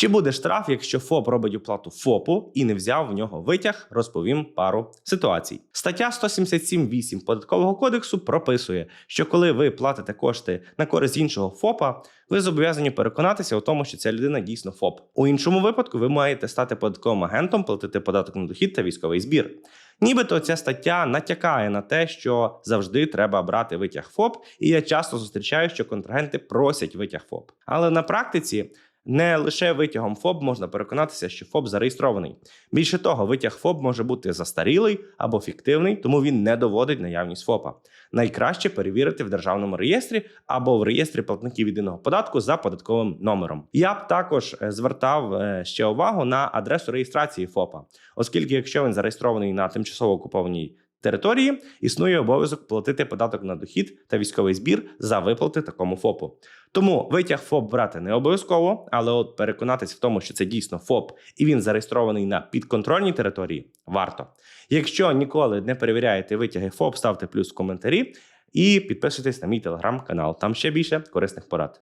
Чи буде штраф, якщо ФОП робить оплату ФОПу і не взяв в нього витяг, розповім пару ситуацій. Стаття 177.8 податкового кодексу прописує, що коли ви платите кошти на користь іншого ФОПа, ви зобов'язані переконатися у тому, що ця людина дійсно ФОП. У іншому випадку ви маєте стати податковим агентом, платити податок на дохід та військовий збір. Нібито ця стаття натякає на те, що завжди треба брати витяг ФОП, і я часто зустрічаю, що контрагенти просять витяг ФОП. Але на практиці не лише витягом ФОП можна переконатися, що ФОП зареєстрований. Більше того, витяг ФОП може бути застарілий або фіктивний, тому він не доводить наявність ФОПа. Найкраще перевірити в державному реєстрі або в реєстрі платників єдиного податку за податковим номером. Я б також е, звертав е, ще увагу на адресу реєстрації ФОПа, оскільки якщо він зареєстрований на тимчасово окупованій території, існує обов'язок платити податок на дохід та військовий збір за виплати такому ФОПу. Тому витяг ФОП брати не обов'язково, але от переконатись в тому, що це дійсно ФОП і він зареєстрований на підконтрольній території, варто. Якщо ніколи не перевіряєте витяги ФОП, ставте плюс в коментарі і підписуйтесь на мій телеграм-канал. Там ще більше корисних порад.